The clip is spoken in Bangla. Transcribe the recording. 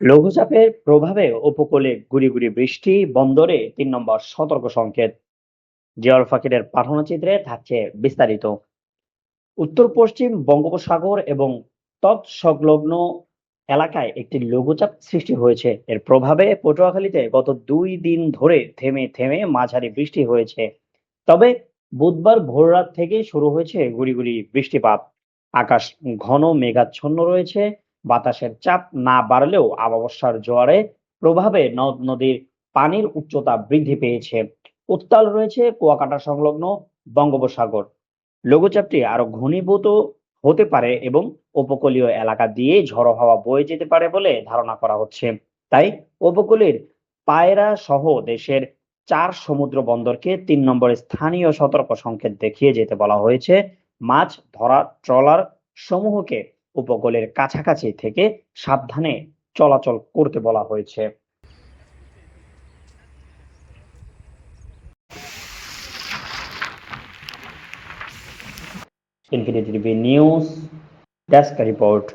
লঘুচাপের প্রভাবে উপকূলে গুড়ি গুড়ি বৃষ্টি, বন্দরে তিন নম্বর সতর্ক সংকেত। জিয়াউল ফাকিরের পাঠানো চিত্রে থাকছে বিস্তারিত। উত্তর, পশ্চিম বঙ্গোপসাগর এবং তৎসংলগ্ন এলাকায় একটি লঘুচাপ সৃষ্টি হয়েছে। এর প্রভাবে পটুয়াখালীতে গত দুই দিন ধরে থেমে থেমে মাঝারি বৃষ্টি হয়েছে। তবে বুধবার ভোররাত থেকে শুরু হয়েছে গুড়ি গুড়ি বৃষ্টিপাত। আকাশ ঘন মেঘাচ্ছন্ন রয়েছে। বাতাসের চাপ না বাড়লেও অমাবস্যার জোয়ারে প্রভাবে নদ, নদীর পানির উচ্চতা বৃদ্ধি পেয়েছে। উত্তাল রয়েছে কুয়াকাটা সংলগ্ন বঙ্গোপসাগর। লঘুচাপটি আরও ঘনীভূত হতে পারে এবং উপকূলীয় এলাকা দিয়ে ঝড়ো হাওয়া বয়ে যেতে পারে বলে ধারণা করা হচ্ছে। তাই উপকূলের পায়রা সহ দেশের চার সমুদ্র বন্দরকে তিন নম্বরে স্থানীয় সতর্ক সংকেত দেখিয়ে যেতে বলা হয়েছে। মাছ ধরা, ট্রলার সমূহকে উপকূলের কাছাকাছি থেকে সাবধানে চলাচল করতে বলা হয়েছে। Infinity TV news desk report.